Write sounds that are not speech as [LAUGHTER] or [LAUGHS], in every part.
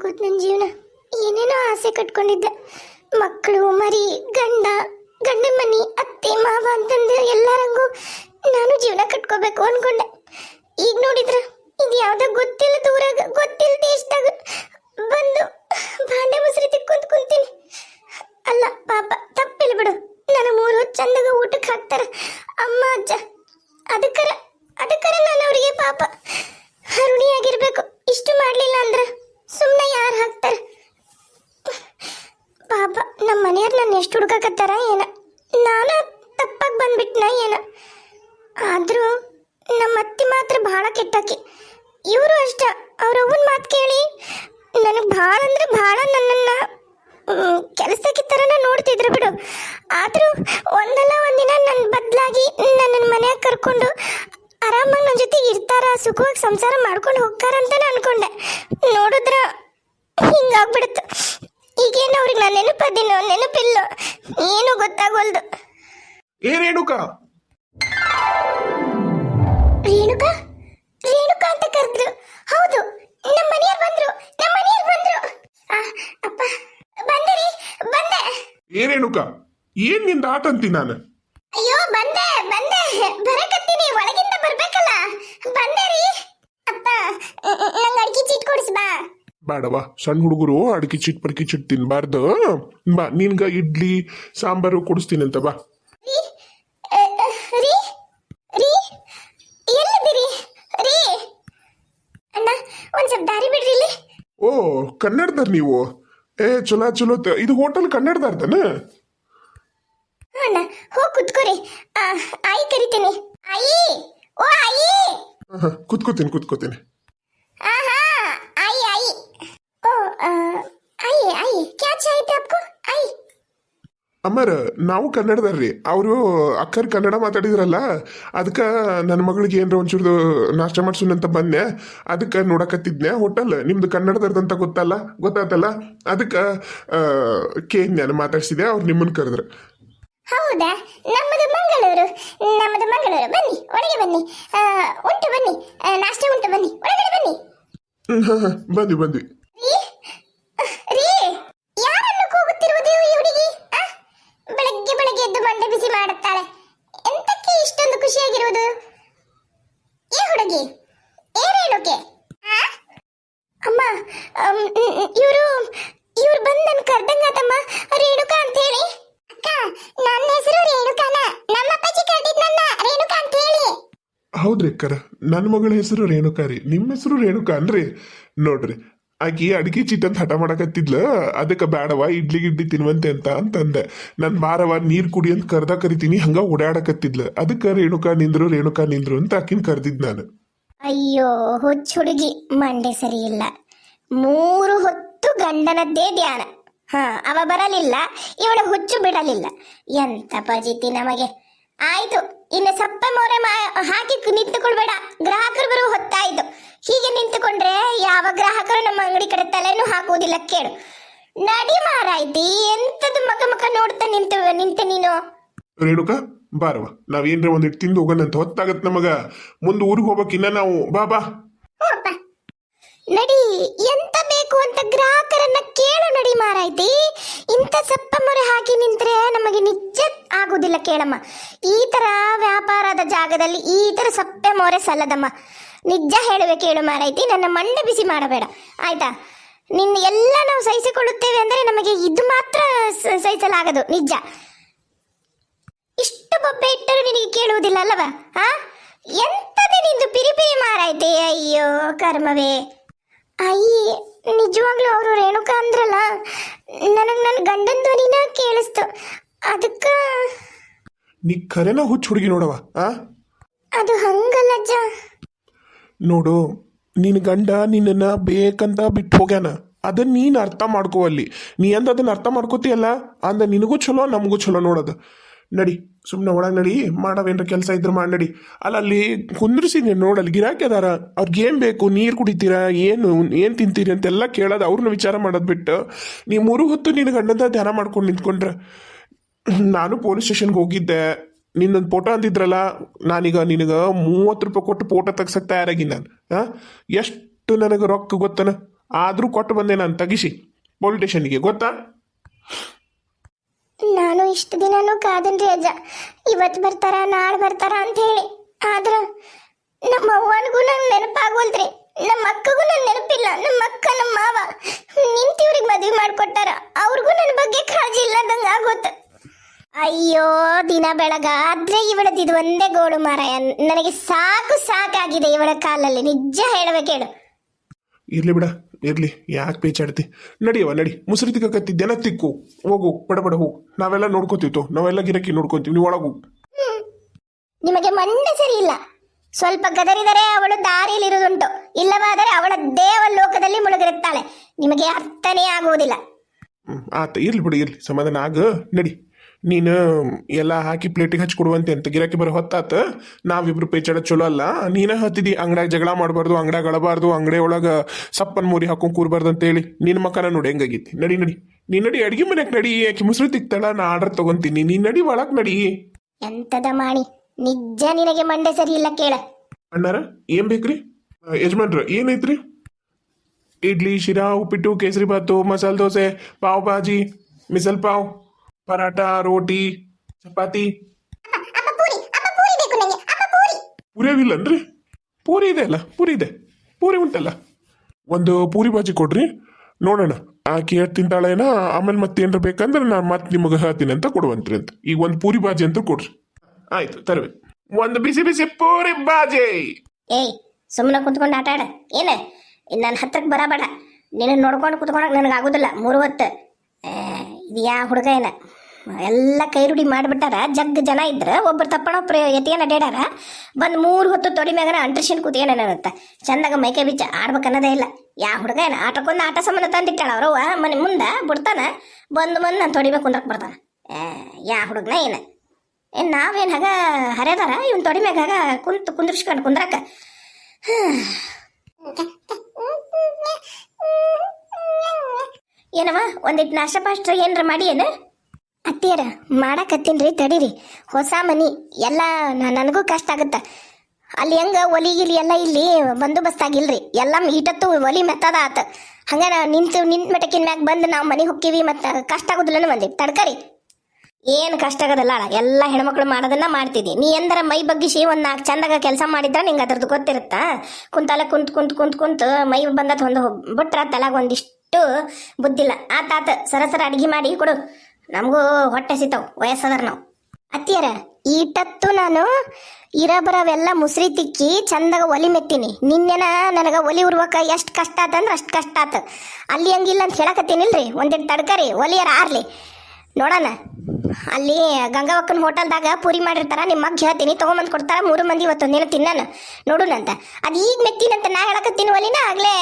ಆಗೋದು ನನ್ನ ಜೀವನ. ಏನೇನೋ ಆಸೆ ಕಟ್ಕೊಂಡಿದ್ದೆ. ಮಕ್ಕಳು ಮರಿ, ಗಂಡ ಗಂಡ ಮನಿ, ಅತ್ತೆ, ಮಾವ ಅಂತಂದು ಎಲ್ಲರಂಗೂ ನಾನು ಜೀವನ ಕಟ್ಕೋಬೇಕು ಅನ್ಕೊಂಡೆ. ಈಗ ನೋಡಿದ್ರ, ಇದು ಯಾವ್ದೋ ಗೊತ್ತಿಲ್ಲ ದೂರಾಗ, ಗೊತ್ತಿಲ್ಲ ದೇಶದಾಗ ಬಂದು ಭಾಂಡೆ ಮುಸ್ರಿ ತಿಕ್ಕೊಂತ ಕುಂತೀನಿ. ಅಲ್ಲ, ಪಾಪ, ತಪ್ಪಿಲ್ಲ ಬಿಡು. ನನ್ನ ಮೂರು ಹೊತ್ತು ಚಂದಾಗ ಊಟಕ್ಕೆ ಹಾಕ್ತಾರ. ಅಮ್ಮ, ಅಜ್ಜ, ಅದಕ್ಕರ ಅದಕ್ಕರ ನಾನು ಅವರಿಗೆ ಪಾಪ ಹರುಣಿಯಾಗಿರ್ಬೇಕು ಇಷ್ಟು ಮಾಡಲಿಲ್ಲ ಅಂದ್ರೆ ಸುಮ್ಮನೆ ಯಾರು ಹಾಕ್ತಾರೆ? ಪಾಪ ನಮ್ಮ ಮನೆಯವ್ರು ನನ್ನ ಎಷ್ಟು ಹುಡುಕಕತ್ತಾರ ಏನ? ನಾನು ತಪ್ಪಾಗಿ ಬಂದ್ಬಿಟ್ನ ಏನ? ಆದರೂ ನಮ್ಮ ಅತ್ತಿ ಮಾತ್ರ ಭಾಳ ಕೆಟ್ಟಾಕಿ. ಇವರು ಅಷ್ಟ, ಅವ್ರ ಮಾತು ಕೇಳಿ. ನನಗೆ ಭಾಳ ಅಂದ್ರೆ ಭಾಳ ನನ್ನನ್ನು ಕೆಲಸಕ್ಕೆ ಥರನ ನೋಡ್ತಿದ್ರು ಬಿಡು. ಆದರೂ ಒಂದಲ್ಲ ಒಂದಿನ ನನ್ನ ಬದಲಾಗಿ ನನ್ನನ್ನು ಮನೆಯಾಗ ಕರ್ಕೊಂಡು ಆರಾಮಾಗಿ ನನ್ನ ಜೊತೆ ಇರ್ತಾರ ಸುಖವಾಗಿ ಸಂಸಾರ ಮಾಡ್ಕೊಂಡು ಹೋಗ್ತಾರ ಅಂತ ಅನ್ಕೊಂಡೆ. ನೋಡಿದ್ರ ಹಿಂಗಾಗ್ಬಿಡುತ್ತೆ ಈಗೇನು ಅವ್ರಿಗೆ ನಾನು ನೆನಪದಿನೋ ನೆನಪಿಲ್ಲ. ಏನು ಗೊತ್ತಾಗೋಲ್ದು. ಏ ರೇಣುಕಾ? ರೇಣುಕಾ? ರೇಣುಕಾ ಅಂತ ಕರೆದ್ರು. ಹೌದು ನಮ್ಮ ಮನೆಯವ್ರು ಬಂದ್ರು ನಮ್ಮ ಮನೆಯವ್ರು ಬಂದ್ರು. ಆ, ಅಪ್ಪ ಬಂದೆ ರೀ ಬಂದೆ. ಏ ರೇಣುಕಾ? ಏನ್ನಿಂದ ಆತಂತಿ ನಾನು? ಅಯ್ಯೋ ಬಂದೆ ಬಂದೆ. ಬರಕತ್ತೀನಿ ಒಳಗಿಂದ ಬರ್ಬೇಕಲ್ಲ. ಬಂದೆ ರೀ. ಅಪ್ಪ ನಂಗೆ ಅಡ್ಗೆ ಚೀಟ್ ಕೊಡಿಸ್ ಬಾ. ಬೇಡವ ಸಣ್ಣ ಹುಡುಗರು ಅಡಿಕೆ ಚಿಟ್ ಪಡ್ಕಿ ಚಿಟ್ ತಿನ್ಬಾರ್ದು. ಬಾ ನಿನ್ಗ ಇಡ್ಲಿ ಸಾಂಬಾರು ಕೊಡಿಸ್ತೀನಿ ಅಂತ ಬಾ ಓ ಕನ್ನಡದಾರ್ ನೀವು? ಏ ಚಲೋ ಚಲೋ ಇದು ಹೋಟೆಲ್ ಕನ್ನಡದಾರ್ದನ ಅಣ್ಣ ಹೋಗಿ ಕುತ್ಕೋರಿ. ಆಯಿ ಕರಿತೇನೆ. ಆಯಿ ಓ ಆಯಿ. ಕುತ್ಕೋತೀನಿ ಕುತ್ಕೋತೀನಿ. ಆಹಾ ಆಯಿ ಆಯಿ. ಓ ಆಯಿ ಆಯಿ ಕ್ಯಾ ಚಾಹಿತೆ ಆಪ್ಕೋ ಆಯಿ. ಅಮ್ಮರ ನಾವು ಕನ್ನಡದಾರ್ರಿ ಅವರು ಅಕ್ಕರ್ ಕನ್ನಡ ಮಾತಾಡಿದ್ರಲ್ಲ ಅದಕ್ಕೆ ನನ್ನ ಮಗಳಿಗೆ ಏನರ ಒಂಚೂರು ನಾಷ್ಟ ಮಾಡ್ಸೋಣಂತ ಬಂದೆ. ಅದಕ್ಕೆ ನೋಡಕತ್ತಿದ್ನೆ ಹೋಟೆಲ್? ನಿಮ್ದು ಕನ್ನಡದರ್ದಂತ ಗೊತ್ತಲ್ಲ ಗೊತ್ತಾತಲ್ಲ? ಅದಕ್ಕೆ ಕೇಳಿದ್ನೆ ನಾನು ಮಾತಾಡ್ಸಿದೆ ಅವ್ರು ನಿಮ್ಮನ್ನು ಕರೆದ್ರು. ಹೌದಾ? ನಮ್ಮದು ಮಂಗಳೂರು. ನಮ್ಮದು ಮಂಗಳೂರು. ಬನ್ನಿ ಒಳಗೆ ಬನ್ನಿ. ಆ, ಉಂಟು ಬನ್ನಿ. ಆ, ನಾಷ್ಟ ಉಂಟು ಬನ್ನಿ. ಒಳಗಡೆ ಬನ್ನಿ. ಬನ್ನಿ ಬನ್ನಿ ಹಾ, ಬಂದ್ವಿ ಬಂದ್ವಿ ರೀ? ರೀ? ಯಾರನ್ನು ಕೂಗುತ್ತಿರುವುದು ಈ ಹುಡುಗಿ? ಆ? ಬೆಳಗ್ಗೆ ಬೆಳಗ್ಗೆ ಎದ್ದು ಮಂಡೆ ಬಿಸಿ ಮಾಡುತ್ತಾಳೆ. ಎಂತಕ್ಕೆ ಇಷ್ಟೊಂದು ಖುಷಿಯಾಗಿರುವುದು? ಈ ಹುಡುಗಿ ಏನೇನೋಕೆ ಅಮ್ಮ ಇವರು ಇವ್ರು ಬಂದು ನನ್ ಕರ್ದಂಗಾತಮ್ಮ ರೇಣುಕಾ ಅಂತ ಹೇಳಿ ಅಕ್ಕ ನನ್ನ ಹೆಸರು ರೇಣುಕಾನ. ನಮ್ಮ ಅಪ್ಪಾಜಿ ಕರೆದಿದ್ನನ್ನ ರೇಣುಕಾ ಅಂತ ಹೇಳಿ. ಹೌದ್ರಿ ಅಕ್ಕರ ನನ್ನ ಮಗಳ ಹೆಸರು ರೇಣುಕಾ ರೀ. ನಿಮ್ಮ ಹೆಸರು ರೇಣುಕಾ ಅನ್ರಿ? ನೋಡ್ರಿ ಆಕಿ ಅಡಿಗೆ ಚೀಟ್ ಅಂತ ಹಠ ಮಾಡಕತ್ತಿದ್ಲ ಅದಕ್ಕೆ ಬೇಡವ ಇಡ್ಲಿ ಗಿಡ್ಲಿ ತಿನ್ವಂತೆ ಅಂತ ಅಂತಂದೆ. ನನ್ನ ಬಾರವ ನೀರು ಕುಡಿ ಅಂತ ಕರ್ದ ಕರಿತೀನಿ ಹಂಗ ಓಡಾಡಕತ್ತಿದ್ಲ. ಅದಕ್ಕೆ ರೇಣುಕಾ ನಿಂದ್ರು ರೇಣುಕಾ ನಿಂದ್ರು ಅಂತ ಆಕಿನ ಕರೆದಿದ್ ನಾನು. ಅಯ್ಯೋ ಹುಚ್ಚ ಹುಡುಗಿ ಮಂಡೆ ಸರಿ ಇಲ್ಲ ಮೂರು ಹೊತ್ತು ಗಂಡನದ್ದೇ ಧ್ಯಾನ. ಹಾ ಅವ ಬರಲಿಲ್ಲ ಇವಳು ಹುಚ್ಚು ಬಿಡಲಿಲ್ಲ. ಎಂತ ಪಜಿತಿ ನಮಗೆ? ಆಯ್ತು ಇನ್ನು ಸಪ್ಪೆ ಮೋರೆ ಹಾಕಿ ನಿಂತುಕೊಳ್ಬೇಡ. ಗ್ರಾಹಕರು ಬರುವ ಹೊತ್ತಾಯ್ತು. ಹೀಗೆ ನಿಂತುಕೊಂಡ್ರೆ ಯಾವ ಗ್ರಾಹಕರು ನಮ್ಮ ಅಂಗಡಿ ಕಡೆ ತಲೆನೂ ಹಾಕುವುದಿಲ್ಲ ಕೇಳು. ನಡಿ ಮಾರಾಯ್ತಿ ಎಂತದು ಮಗ ಮಗ ನೋಡ್ತಾ ನಿಂತು ನಿಂತೆ ನೀನು? ರೇಣುಕಾ ಬಾರವ ನಾವೇನ್ರ ಒಂದಿಟ್ಟು ತಿಂದು ಹೋಗೋಣ ಅಂತ ಹೊತ್ತಾಗತ್ ನಮಗ. ಮುಂದೆ ಊರಿಗೆ ಹೋಗ್ಬೇಕಿನ್ನ ನಾವು. ಬಾ ಬಾ. ನಡಿ ಎಂತ ಮಾರಾಯ್ತಿ ಇಂಥ ಸಪ್ಪ ಮೊರೆ ಹಾಕಿ ನಿಂತ್ರೆ ನಮಗೆ ನಿಜ ಆಗುವುದಿಲ್ಲ ಕೇಳಮ್ಮ. ಈ ತರ ವ್ಯಾಪಾರದ ಜಾಗದಲ್ಲಿ ಈ ತರ ಸಪ್ಪೆ ಮೊರೆ ಸಲ್ಲದಮ್ಮ. ನಿಜ ಹೇಳುವೆ ಕೇಳು ಮಾರಾಯ್ತಿ ನನ್ನ ಮಂಡೆ ಬಿಸಿ ಮಾಡಬೇಡ. ಆಯ್ತಾ? ನಿನ್ನ ಎಲ್ಲ ನಾವು ಸಹಿಸಿಕೊಳ್ಳುತ್ತೇವೆ ಅಂದರೆ ನಮಗೆ ಇದು ಮಾತ್ರ ಸಹಿಸಲಾಗದು, ನಿಜ. ಇಷ್ಟು ಬೊಬ್ಬೆ ಇಟ್ಟರು ನಿನಗೆ ಕೇಳುವುದಿಲ್ಲ ಅಲ್ಲವಾ? ಹಾ ಎಂತದೆ ನಿಂದು ಪಿರಿ ಪಿರಿ ಮಾರಾಯ್ತೆ ಅಯ್ಯೋ ಕರ್ಮವೇ. ಅಯ್ಯ. ನಿಜವಾಗ್ಲೂ ಅವರು ರೇಣುಕಾ ಅಂದ್ರಲ್ಲ? ನನಗೆ ನನ್ನ ಗಂಡನ ಧ್ವನಿನ ಕೇಳಿಸ್ತು. ಅದಕ್ಕ ನೀ ಖರೆನ ಹುಚ್ಚ ಹುಡುಗಿ ನೋಡವ ಆ? ಅದು ಹಂಗಲ್ಲ ಅಜ್ಜ. ನೋಡು ನಿನ್ನ ಗಂಡ ನಿನ್ನನ್ನ ಬೇಕಂತ ಬಿಟ್ಟು ಹೋಗ್ಯಾನ. ಅದನ್ನ ನೀನು ಅರ್ಥ ಮಾಡ್ಕೋ ಅಲ್ಲಿ. ನೀ ಅಂದ ಅದನ್ನ ಅರ್ಥ ಮಾಡ್ಕೋತಿಯಲ್ಲ? ಅಂದ ನಿನಗೂ ಚಲೋ ನಮಗೂ ಚಲೋ ನೋಡೋದು. ನಡಿ. ಸುಮ್ಮನೆ ಒಳಗೆ ನಡಿ, ಮಾಡವೇನ್ರ ಕೆಲಸ ಇದ್ರೆ ಮಾಡಿ ನಡಿ. ಅಲ್ಲ, ಅಲ್ಲಿ ಕುಂದ್ರಿಸಿ ನೀನು ನೋಡಲ್ಲಿ ಗಿರಾಕಿ ಅದಾರ ಅವ್ರಿಗೆ ಏನು ಬೇಕು, ನೀರು ಕುಡಿತೀರಾ, ಏನು ಏನು ತಿಂತೀರಿ ಅಂತೆಲ್ಲ ಕೇಳೋದು ಅವ್ರನ್ನ ವಿಚಾರ ಮಾಡೋದು ಬಿಟ್ಟು, ನೀವು ಮೂರು ಹೊತ್ತು ನಿನ್ನ ಅಣ್ಣದ ಧ್ಯಾನ ಮಾಡ್ಕೊಂಡು ನಿಂತ್ಕೊಂಡ್ರೆ. ನಾನು ಪೊಲೀಸ್ ಸ್ಟೇಷನ್ಗೆ ಹೋಗಿದ್ದೆ. ನಿನ್ನೊಂದು ಫೋಟೋ ಅಂತಿದ್ರಲ್ಲ, ನಾನೀಗ ನಿನಗೆ ಮೂವತ್ತು ರೂಪಾಯಿ ಕೊಟ್ಟು ಫೋಟೋ ತೆಗ್ಸಕ್ಕೆ ತಯಾರಾಗಿ ನಾನು. ಹಾಂ ಎಷ್ಟು ನನಗೆ ರೊಕ್ಕ ಗೊತ್ತನ? ಆದರೂ ಕೊಟ್ಟು ಬಂದೆ ನಾನು, ತಗಿಸಿ. ಪೊಲೀಸ್ ಸ್ಟೇಷನ್ಗೆ, ಗೊತ್ತಾ? ನಾನು ಇಷ್ಟು ದಿನಾನು ಕಾದನ್ರಿ ಅಜ್ಜ ಇವತ್ತು ಬರ್ತಾರ, ನಾಳೆ ಬರ್ತಾರ ಅಂತ ಹೇಳಿ. ಆದ್ರ ನಮ್ಮ ಅವ್ವನಿಗೂ ನಂಗೆ ನೆನಪಾಗೋಲ್ದ್ರಿ ನಮ್ಮ ಅಕ್ಕಗೂ ನನ್ ನೆನಪಿಲ್ಲ. ನಮ್ಮ ಅಕ್ಕ, ನಮ್ಮ ಮಾವ. ನಿಂತಿವ್ರಿಗೆ ಮದುವೆ ಮಾಡ್ಕೊಟ್ಟಾರ. ಅವ್ರಿಗೂ ನನ್ನ ಬಗ್ಗೆ ಕಾಳಜಿ ಇಲ್ಲದಂಗ ಆಗೋತ್. ಅಯ್ಯೋ, ದಿನ ಬೆಳಗಾದ್ರೆ ಇವಳದ್ದು ಇದು ಒಂದೇ ಗೋಳು ಮಾರಾಯ. ನನಗೆ ಸಾಕು ಸಾಕಾಗಿದೆ ಇವಳ ಕಾಲಲ್ಲಿ. ನಿಜ ಹೇಳಬೇಕೇಳು ಇರ್ಲಿ ಬಿಡ. ಇರ್ಲಿ ಯಾಕೆ ಪೇಚಾಡ್ತಿ? ನಡಿಯವ ನಡಿ. ಮುಸುರಿ ತಿಕ್ಕತ್ತಿದ್ದೇನ ತಿಕ್ಕು. ಹೋಗು ಬಡ ಬಡ ಹೋಗು. ನಾವೆಲ್ಲ ನೋಡ್ಕೋತೀವಿ? ನಾವೆಲ್ಲ ಗಿರಕಿ ನೋಡ್ಕೊಂತೀವಿ ನೀವು ಒಳಗು. ನಿಮಗೆ ಮಂದೆ ಸರಿ ಇಲ್ಲ. ಸ್ವಲ್ಪ ಗದರಿದರೆ ಅವಳು ದಾರಿಯಲ್ಲಿರುವುದುಂಟು. ಇಲ್ಲವಾದರೆ ಅವಳ ದೇವ ಲೋಕದಲ್ಲಿ ಮುಳುಗಿರುತ್ತಾಳೆ. ನಿಮಗೆ ಅರ್ಥನೇ ಆಗುವುದಿಲ್ಲ. ಆತ ಇರ್ಲಿ ಬಿಡು ಇರ್ಲಿ. ಸಮಾಧಾನ ಆಗ ನಡಿ. ನೀನು ಎಲ್ಲ ಹಾಕಿ ಪ್ಲೇಟಿಗೆ ಹಚ್ಕೊಡುವಂತೆ ಅಂತ ಗಿರಾಕಿ ಬರೋ ಹೊತ್ತಾತ ನಾವಿಬ್ರು ಪೇಚಾಡ ಚಲೋ ಅಲ್ಲ ನೀನ ಹತ್ತಿದಿ ಅಂಗಡ್ಯಾಗ ಜಗಳ ಮಾಡಬಾರ್ದು ಅಂಗಡ್ಯಾಗ ಅಳಬಾರ್ದು ಅಂಗಡಿ ಒಳಗೆ ಸಪ್ಪನ್ ಮೂರಿ ಹಾಕೊಂಡ್ ಕೂರ್ಬಾರ್ದು ಅಂತೇಳಿ ನಿನ್ನ ಮಕ್ಕನ ನೋಡಿ ಹೆಂಗಾಗೈತಿ. ನಡಿ ನಡಿ ನೀ ನಡಿ ಅಡಿಗೆ ಮನೆಗೆ ನಡಿ ಯಾಕೆ ಮುಸುರು ತಿಕ್ತಾಳ ನಾ ಆರ್ಡರ್ ತಗೊಂತೀನಿ ನೀನು ನಡಿ ಒಳಗ್ ನಡಿ. ಎಂತದ ಮಾಡಿ ನಿಜ ನಿನಗೆ ಮಂಡೆ ಸರಿ ಇಲ್ಲ ಕೇಳ. ಅಣ್ಣಾರ ಏನ್ ಬೇಕ್ರಿ? ಯಜಮಾನ್ರ ಏನೈತ್ರಿ? ಇಡ್ಲಿ ಶಿರಾ ಉಪ್ಪಿಟ್ಟು ಕೇಸರಿ ಭಾತು ಮಸಾಲೆ ದೋಸೆ ಪಾವ್ ಭಾಜಿ ಮಿಸಲ್ ಪಾವ್. ಪರಾಟ ರೋಟಿ, ಚಪಾತಿ. ಪೂರಿಯಾಗಿಲ್ಲನ್ರಿ ಪೂರಿ ಇದೆ ಅಲ್ಲ ಪೂರಿ ಇದೆ ಪೂರಿ ಉಂಟಲ್ಲ. ಒಂದು ಪೂರಿ ಬಾಜಿ ಕೊಡ್ರಿ. ನೋಡೋಣ. ಆಕೆ ಎಷ್ಟು ತಿಂತಾಳೇನ ಆಮೇಲೆ ಮತ್ತೆ ಏನಾರ ಬೇಕಂದ್ರೆ ನಾನು ಮತ್ತೆ ನಿಮಗೆ ಹೇಳ್ತೀನಿ ಅಂತ ಕೊಡುವಂತ್ರಿ ಅಂತ. ಈಗ ಒಂದು ಪೂರಿ ಬಾಜಿ ಅಂತ ಕೊಡ್ರಿ. ಆಯ್ತು, ತರವೆ. ಒಂದು ಬಿಸಿ ಬಿಸಿ ಪೂರಿ ಬಾಜಿ ಏಯ್ ಸುಮ್ಮನೆ ಕುತ್ಕೊಂಡು ಆಟ ಆಡ. ಏನ? ನನ್ನ ಹತ್ರಕ್ಕೆ ಬರಬೇಡ ನಿನ್ನ ನೋಡ್ಕೊಂಡು ಕುತ್ಕೊಳಕ್ ನನಗೆ ಆಗೋದಿಲ್ಲ ಮೂರು ಹೊತ್ತು. ಇದು ಯಾ ಹುಡುಗ ಏನ? ಎಲ್ಲ ಕೈರುಡಿ ಮಾಡಿಬಿಟ್ಟಾರ. ಜಗ್ ಜನ ಇದ್ರ, ಒಬ್ರು ತಪ್ಪಣ ಎತ್ತಿಗೆನ ಅಡ್ಡಾರ ಬಂದು ಮೂರು ಹೊತ್ತು ತೊಡಿ ಮ್ಯಾಗನ ಅಂಟ್ರಿಷನ್ ಕೂತ್ಕೇನೇನತ್ತ ಚಂದಾಗ ಮೈಕೈ ಬಿಚ್ಚ ಆಡ್ಬೇಕನ್ನೋದೇ ಇಲ್ಲ. ಯಾ ಹುಡುಗ ಏನು ಆಟಕ್ಕೊಂದು ಆಟ ಸಂಬಂಧ ತಂದಿಟ್ಟಾಳ ಅವ್ರವ್ವ ಮನೆ ಮುಂದೆ ಬಿಡ್ತಾನ. ಬಂದು ಬಂದು ನಾನು ತೊಡಿಬೇಕು ಕುಂದ್ರಕ್ಕೆ ಬರ್ತಾನ. ಯಾ ಹುಡುಗನ ಏನು? ಏನು ನಾವೇನು ಹಾಗ ಹರಿಯದಾರ? ಇವನ್ ತೊಡಿ ಮ್ಯಾಗ ಕುಂತ್ ಕುಂದ್ರಿಸ್ಕೊಂಡು ಕುಂದ್ರಕ. ಏನವ? ಒಂದಿಟ್ಟು ನಾಷ್ಟ ಪಾಷ್ಟ ಏನ್ರ ಮಾಡಿ ಏನು? ಅತ್ತಿಯರ ರೀ ತಡೀರಿ. ಹೊಸ ಮನಿ, ಎಲ್ಲ ನನಗೂ ಕಷ್ಟ ಆಗುತ್ತ. ಅಲ್ಲಿ ಹೆಂಗ ಒಲಿ ಗಿಲಿ ಎಲ್ಲ ಇಲ್ಲಿ ಬಂದೋಬಸ್ತ್ ಆಗಿಲ್ರಿ ಎಲ್ಲ ಈಟತ್ತು ಒಲಿ ಮೆತ್ತದ ಆತ. ಹಂಗ ನಿಂತು ನಿಂತ ಮೆಟಕಿನ ಮ್ಯಾಗ ಬಂದು ನಾವು ಮನೆಗೆ ಹೊಕ್ಕಿವಿ ಮತ್ತು ಕಷ್ಟ ಆಗುದಿಲ್ಲ ಬಂದಿ ತಡ್ಕರಿ. ಏನು ಕಷ್ಟ ಆಗೋದಲ್ಲ ಎಲ್ಲ ಹೆಣ್ಮಕ್ಳು ಮಾಡೋದನ್ನ ಮಾಡ್ತಿದ್ದಿ ನೀ ಎಂದರ ಮೈ ಬಗ್ಗಿಸಿ ಒಂದು ನಾಲ್ಕು ಚಂದಾಗ ಕೆಲಸ ಮಾಡಿದ್ರೆ ನಿಂಗೆ ಅದ್ರದ್ದು ಗೊತ್ತಿರುತ್ತಾ? ಕುಂತಲ್ಲ ಕುಂತ್ ಕುಂತ್ ಕುಂತ್ ಕುಂತು ಮೈ ಬಂದತ್ ಒಂದು ಬಿಟ್ರ ತಲಾಗ ಒಂದಿಷ್ಟು ಬುದ್ಧಿಲ್ಲ. ಆತ ಆತ ಸರ ಸರ ಅಡಿಗೆ ಮಾಡಿ ಕೊಡು. ನಮಗೂ ಹೊಟ್ಟೆ ಸಿತಾವ್ ವಯಸ್ಸದಾರ ನಾವು. ಅತ್ತಿಯರ ಈಟತ್ತು ನಾನು ಇರಬರವೆಲ್ಲ ಮುಸ್ರಿ ತಿಕ್ಕಿ ಚಂದಾಗ ಒಲಿ ಮೆತ್ತೀನಿ. ನಿನ್ನೆನ ನನಗೆ ಒಲಿ ಉರ್ವಕ ಎಷ್ಟು ಕಷ್ಟ ಆತಂದ್ರೆ ಅಷ್ಟು ಕಷ್ಟ ಆತ. ಅಲ್ಲಿ ಹಂಗಿಲ್ಲ ಅಂತ ಹೇಳಕತ್ತೀನಿಲ್ರಿ ಒಂದಿಟ್ಟು ತಡ್ಕರಿ, ಒಲಿಯರ ಆರ್ಲಿ. ನೋಡೋಣ. ಅಲ್ಲಿ ಗಂಗಾವಕ್ಕನ ಹೋಟೆಲ್ದಾಗ ಪೂರಿ ಮಾಡಿರ್ತಾರ ನಿಮ್ಮ ಮಗ್ ಹೇಳ್ತೀನಿ, ತೊಗೊಂಬಂದು ಕೊಡ್ತಾರ, ಮೂರು ಮಂದಿ ಇವತ್ತೊಂದು ದಿನ ತಿನ್ನಾನ ಅಂತ. ಅದು ಈಗ ಮೆತ್ತಿನಂತ ನಾ ಹೇಳಕತ್ತೀನಿ ಒಲಿನ, ಆಗ್ಲೇ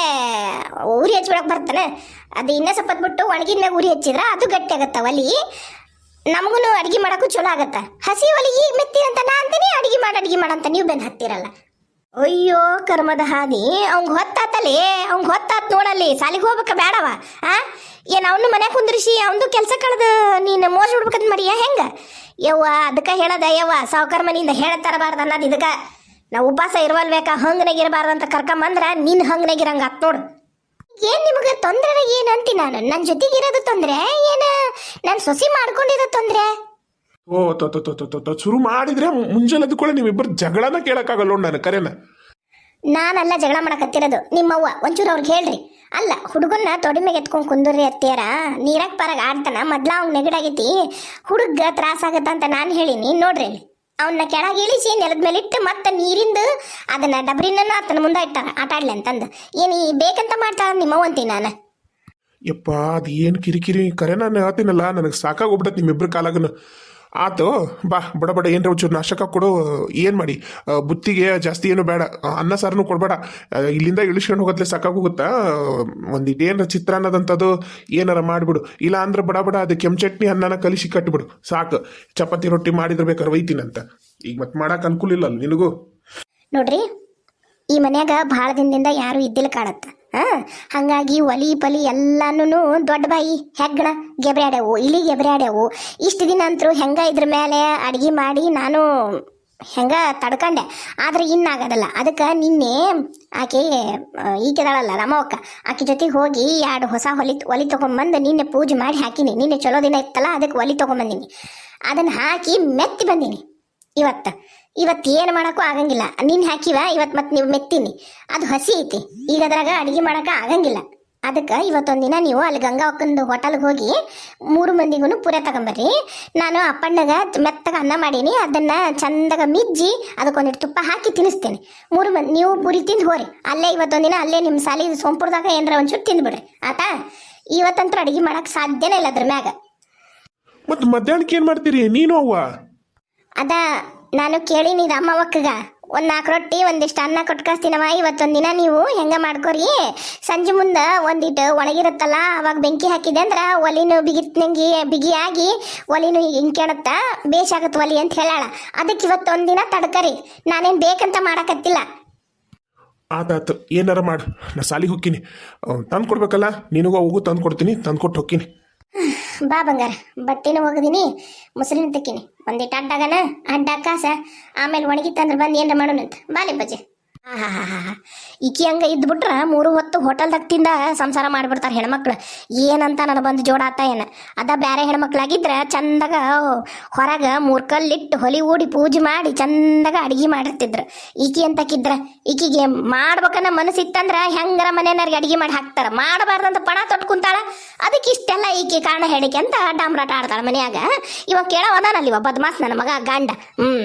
ಉರಿ ಹಚ್ಬಿಡಕ್ ಬರ್ತಾನೆ. ಅದು ಇನ್ನೂ ಸ್ವಲ್ಪ ಬಿಟ್ಟು ಒಣಗಿನ ಮ್ಯಾಗ ಉರಿ ಹಚ್ಚಿದ್ರೆ, ಅದು ಗಟ್ಟಿ ಆಗತ್ತೆ ಒಲಿ. ನಮಗೂ ಅಡಿಗೆ ಮಾಡೋಕ್ಕೂ ಚಲೋ ಆಗತ್ತೆ. ಹಸಿ ಒಲಿ ಈಗ ಮೆತ್ತಿನಂತ ನಾ ಅಂತೀನಿ, ಅಡಿಗೆ ಮಾಡಿ, ಅಡಿಗೆ ಮಾಡಂತ ನೀವು ಬೆನ್ ಹತ್ತಿರಲ್ಲ. ಅಯ್ಯೋ, ಕರ್ಮದ ಹಾದಿ. ಅವಂಗ ಹೊತ್ತಾತಲಿ, ಅವಂಗ ಹೊತ್ತಾತ್ ನೋಡಲ್ಲಿ. ಸಾಲಿಗೆ ಹೋಗ್ಬೇಕ ಬೇಡವ ಆ? ಏನ್ ಅವನು ಮನೆ ಕುಂದ್ರಿಸಿ ಅವಂದು ಕೆಲಸ ಕಳೆದು, ನೀನು ಮೋಸ ಬಿಡ್ಬೇಕಂತ ಮರಿಯ ಹೆಂಗ? ಯವ್ವ, ಅದಕ್ಕ ಹೇಳದ, ಯವ್ವ, ಸಾವುಕಾರ ಮನಿಯಿಂದ ಹೇಳ ತರಬಾರ್ದು ಅನ್ನೋದು ಇದಕ್ಕ. ನಾವು ಉಪವಾಸ ಇರವಲ್ಬೇಕಾ ಹಂಗನಾಗ ಇರಬಾರ್ದು ಅಂತ ಕರ್ಕೊಂಬಂದ್ರ ನಿನ್ ಹಂಗನಾಗ ಇರಂಗ ಆತ್ ನೋಡು. ಏನ್ ನಿಮಗೆ ತೊಂದ್ರೆ ಏನು ಅಂತಿ ನಾನು? ನನ್ನ ಜೊತೆಗೆ ಇರೋದು ತೊಂದ್ರೆ? ಏನ? ನಾನು ಸೊಸಿ ಮಾಡ್ಕೊಂಡಿರೋ ತೊಂದ್ರೆ? ಓ ತೊ ತೊ ತೊ ತೊ ತೊ ತೊ ಶುರು ಮಾಡಿದ್ರೆ ಮುಂಜಾನೆ ಕೂಡ ನೀವಿಬ್ಬರು ಜಗಳನ ಕೇಳಕ್ಕಾಗಲ್ಲ ನೋಡ್ ನಾನು ಕರೆನ? ನಾನಲ್ಲ ಜಗಳ ಮಾಡಕತ್ತಿರೋದು. ನಿಮ್ಮವ್ವ ಒಂಚೂರು ಅವ್ರಿಗೆ ಹೇಳ್ರಿ. ಅಲ್ಲ ಹುಡುಗನ್ನ ತೊಡಿ ಮ್ಯಾಗ ಎತ್ಕೊಂಡು ಕುಂದ್ರಿ ಅತ್ತಿಯಾರ. ನೀರಾಗ ಪರಾಗ ಆಡ್ತಾನ ಮೊದ್ಲ ಅವ್ನ ನೆಗಡಾಗೈತಿ. ಹುಡುಗ ತ್ರಾಸಾಗತ್ತ ಅಂತ ನಾನು ಹೇಳೀನಿ ನೋಡ್ರಿ ಅವನ್ನ ಕೆಳಗೆ ಇಳಿಸಿ ನೆಲದ ಮೇಲೆ ಇಟ್ಟು ಮತ್ತೆ ನೀರಿಂದು ಅದನ್ನ ಡಬ್ರಿನ ಆತನ ಮುಂದೆ ಇಟ್ಟಾರ ಆಟ ಆಡ್ಲಿ ಅಂತಂದು. ಏನು ಈ ಬೇಕಂತ ಮಾಡ್ತಾಳ ನಿಮ್ಮವ್ವ ಅಂತೀನಿ ನಾನು? ಯಪ್ಪ ಅದು ಏನು ಕಿರಿಕಿರಿ ಕರೆ ನಾನು ಹೇಳ್ತೀನಲ್ಲ ನನಗೆ ಸಾಕಾಗೋಗ್ಬಿಡತ್ತೆ ನಿಮ್ಮಿಬ್ಬರು ಕಾಲಾಗನು. ಆತು, ಬಾ, ಬಡ ಬಡ, ಏನ್ರ ಒಂಚೂರು ನಾಶಕ ಕೊಡು, ಏನು ಮಾಡಿ? ಬುತ್ತಿಗೆ ಜಾಸ್ತಿ ಏನು ಬೇಡ. ಅನ್ನ ಸಾರನು ಕೊಡಬೇಡ. ಇಲ್ಲಿಂದ ಇಳಿಸ್ಕೊಂಡು ಹೋಗತ್ಲೆ ಸಾಕಾಗೋಗುತ್ತಾ? ಒಂದಿಟ್ಟು ಏನಾರ ಚಿತ್ರಾನ್ನದಂಥದ್ದು ಏನಾರ ಮಾಡಿಬಿಡು. ಇಲ್ಲ ಅಂದ್ರೆ ಬಡ ಬಡ ಅದು ಕೆಂಪು ಚಟ್ನಿ ಅನ್ನನ ಕಲಿಸಿ ಕಟ್ಬಿಡು. ಸಾಕು. ಚಪಾತಿ ರೊಟ್ಟಿ ಮಾಡಿದ್ರೆ ಬೇಕಾದ್ರೆ ಒಯ್ತೀನಂತ. ಈಗ ಮತ್ತೆ ಮಾಡಕ್ಕೆ ಅನುಕೂಲ ಇಲ್ಲ ನಿನಗೂ? ನೋಡ್ರಿ, ಈ ಮನ್ಯಾಗ ಭಾಳ ದಿನದಿಂದ ಯಾರು ಇದ್ದಿಲ್ಲ ಕಾಣತ್ತ. ಹಾ? ಹಂಗಾಗಿ ಒಲಿ ಪಲಿ ಎಲ್ಲಾನು ದೊಡ್ಡ ಬಾಯಿ ಹೆಗ್ಗಣ ಗೆಬ್ರ್ಯಾಡ್ಯಾವು, ಇಲಿ ಗೆಬ್ರ್ಯಾಡ್ಯಾವು. ಇಷ್ಟು ದಿನ ಅಂತರೂ ಹೆಂಗ ಇದ್ರ ಮೇಲೆ ಅಡಿಗೆ ಮಾಡಿ ನಾನು ಹೆಂಗ ತಡ್ಕೊಂಡೆ. ಆದ್ರೆ ಇನ್ನಾಗೋದಲ್ಲ. ಅದಕ್ಕೆ ನಿನ್ನೆ ಆಕೆ ಈಕೆದಾಳಲ್ಲ ನಮ್ಮವಕ್ಕ ಆಕೆ ಜೊತೆಗೆ ಹೋಗಿ ಎರಡು ಹೊಸ ಹೊಲಿ, ಒಲಿ ತೊಗೊಂಬಂದು ನಿನ್ನೆ ಪೂಜೆ ಮಾಡಿ ಹಾಕಿನಿ. ನಿನ್ನೆ ಚಲೋ ದಿನ ಇತ್ತಲ್ಲ, ಅದಕ್ಕೆ ಒಲಿ ತೊಗೊಂಬಂದಿನಿ. ಅದನ್ನ ಹಾಕಿ ಮೆತ್ತಿ ಬಂದೀನಿ ಇವತ್ತು. ಇವತ್ತು ಏನು ಮಾಡೋಕ್ಕೂ ಆಗಂಗಿಲ್ಲ. ನಿನ್ನ ಹಾಕಿವ ಇವತ್ತು ಮತ್ತೆ ನೀವು ಮೆತ್ತೀನಿ. ಅದು ಹಸಿ ಐತಿ. ಈಗ ಅದ್ರಾಗ ಅಡುಗೆ ಮಾಡೋಕೆ ಆಗಂಗಿಲ್ಲ. ಅದಕ್ಕೆ ಇವತ್ತೊಂದು ದಿನ ನೀವು ಅಲ್ಲಿ ಗಂಗಾ ಒಕ್ಕಂದು ಹೋಟೆಲ್ಗೆ ಹೋಗಿ ಮೂರು ಮಂದಿಗೂ ಪೂರೆ ತಗೊಂಬರ್ರಿ. ನಾನು ಅಪ್ಪಣ್ಣಗ ಮೆತ್ತಗ ಅನ್ನ ಮಾಡೀನಿ. ಅದನ್ನು ಚಂದಾಗ ಮಿಜ್ಜಿ ಅದಕ್ಕೊಂದಿಟ್ಟು ತುಪ್ಪ ಹಾಕಿ ತಿನ್ನಿಸ್ತೇನೆ. ಮೂರು ಮಂದಿ ನೀವು ಪೂರಿ ತಿಂದು ಹೋರಿ. ಅಲ್ಲೇ ಇವತ್ತೊಂದು ದಿನ ಅಲ್ಲೇ ನಿಮ್ಮ ಸಾಲಿ ಸೋಂಪುರದಾಗ ಏನಾರ ಒಂಚೂರು ತಿಂದ್ಬಿಡ್ರಿ ಆತಾ? ಇವತ್ತಂತೂ ಅಡುಗೆ ಮಾಡೋಕೆ ಸಾಧ್ಯನೇ ಇಲ್ಲ ಅದ್ರ ಮ್ಯಾಗ. ಮತ್ತು ಮಧ್ಯಾಹ್ನಕ್ಕೆ ಏನು ಮಾಡ್ತೀರಿ? ನೀನು ಅವ್ವ? ಅದ ನಾನು ಕೇಳೀನಿ ಅಮ್ಮವಕ್ಕಗ ಒಂದು ನಾಲ್ಕು ರೊಟ್ಟಿ ಒಂದಿಷ್ಟು ಅನ್ನ ಕೊಟ್ಟು ಇವತ್ತೊಂದ್ ದಿನ ನೀವು ಹೆಂಗ ಮಾಡ್ಕೋರಿ? ಸಂಜೆ ಮುಂದೆ ಒಂದಿಟ್ಟು ಒಣಗಿರುತ್ತಲ್ಲ ಅವಾಗ ಬೆಂಕಿ ಹಾಕಿದೆ ಅಂದ್ರೆ ಒಲಿನು ಬಿಗಿತ್ನಂಗಿ ಬಿಗಿಯಾಗಿ ಒಲಿನು ಹಿಂಕೆಣತ್ತ ಬೇಷಾಗತ್ತೆ ಒಲಿ ಅಂತ ಹೇಳಾಳ. ಅದಕ್ಕೆ ಇವತ್ತೊಂದು ದಿನ ತಡ್ಕರಿ. ನಾನೇನು ಬೇಕಂತ ಮಾಡಕತ್ತಿಲ್ಲ. ಆತಾತು ಏನಾರ ಮಾಡು. ನಾ ಸಾಲಿಗೆ ಹೋಗ್ತೀನಿ. ತಂದು ಕೊಡ್ಬೇಕಲ್ಲ ನಿನಗೂ ಹೋಗು ತಂದು ಕೊಡ್ತೀನಿ ತಂದು ಕೊಟ್ಟು ಹೋಗ್ತೀನಿ ಬಾ ಬಂಗಾರ, ಬಟ್ಟೆನೂ ಒಗದೀನಿ ಮುಸ್ಲಿನ ತೆಕ್ಕಿನಿ ಒಂದಿಟ್ಟು ಅಡ್ಡಾಗನ ಅಡ್ಡ ಕಾಸ, ಆಮೇಲೆ ಒಣಗಿತ್ತಂದ್ರೆ ಬಂದು ಏನಾರ ಮಾಡೋಣಂತ ಬಾಲೆ ಆಹಾಹಾಹಾ. [LAUGHS] ಈಕಿ ಹಂಗ ಇದ್ಬಿಟ್ರ ಮೂರು ಹೊತ್ತು ಹೋಟೆಲ್ದಾಗ ತಿಂದ ಸಂಸಾರ ಮಾಡಿಬಿಡ್ತಾರೆ ಹೆಣ್ಮಕ್ಳು. ಏನಂತ ನಾನು ಬಂದು ಜೋಡಾತ ಏನ? ಅದ ಬೇರೆ ಹೆಣ್ಮಕ್ಳಾಗಿದ್ರ ಚಂದಾಗ ಹೊರಗ ಮೂರ್ ಇಟ್ಟು ಹೊಲಿ ಊಡಿ ಪೂಜೆ ಮಾಡಿ ಚಂದಾಗ ಅಡಿಗೆ ಮಾಡಿರ್ತಿದ್ರು. ಈಕಿ ಅಂತಕಿದ್ರ ಈಕಿಗೆ ಮಾಡ್ಬೇಕನ್ನ ಮನಸ್ಸಿತ್ತಂದ್ರ ಹೆಂಗರ ಮನೆಯವ್ರಿಗೆ ಅಡಿಗೆ ಮಾಡಿ ಹಾಕ್ತಾರ? ಮಾಡಬಾರ್ದಂತ ಪಣ ತೊಟ್ಟು ಕುಂತಾಳ. ಅದಕ್ಕೆ ಇಷ್ಟೆಲ್ಲ ಈಕೆ ಕಾರಣ ಹೇಳಿಕೆ ಅಂತ ಡಾಮ್ರಾಟ ಆಡ್ತಾಳ ಮನೆಯಾಗ. ಇವಾಗ ಕೇಳೋ ಅಲ್ಲಿ ಇವ ಬದ್ಮಾಸ್ ನನ್ನ ಮಗ ಗಂಡ. ಹ್ಮ್.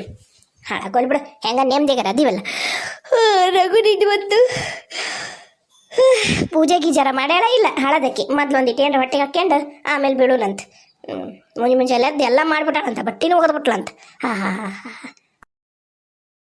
ಹಾಳಾಗೋಲ್ ಬಿಡು. ಹೆಂಗ ನೇಮ್ದಿಗಾರ ಅದೀವಲ್ಲ ರಘು ಬಂತು ಪೂಜೆ ಗೀಜಾರ ಮಾಡ್ಯಾರ ಇಲ್ಲ? ಹಾಳದಕ್ಕೆ. ಮೊದ್ಲು ಒಂದಿಟ್ಟು ಏನ್ರ ಹೊಟ್ಟೆಗೆ ಹಾಕ್ಯಂಡು, ಆಮೇಲೆ ಬಿಡೋಣಂತ ಮುಂಜೆ ಎದ್ದು ಎಲ್ಲ ಮಾಡ್ಬಿಟ್ಟಾಳಂತ, ಬಟ್ಟಿನೂ ಒಗೆದ್ಬಿಟ್ಲಂತ ಹಾ ಹಾ ಹಾ ಹಾ.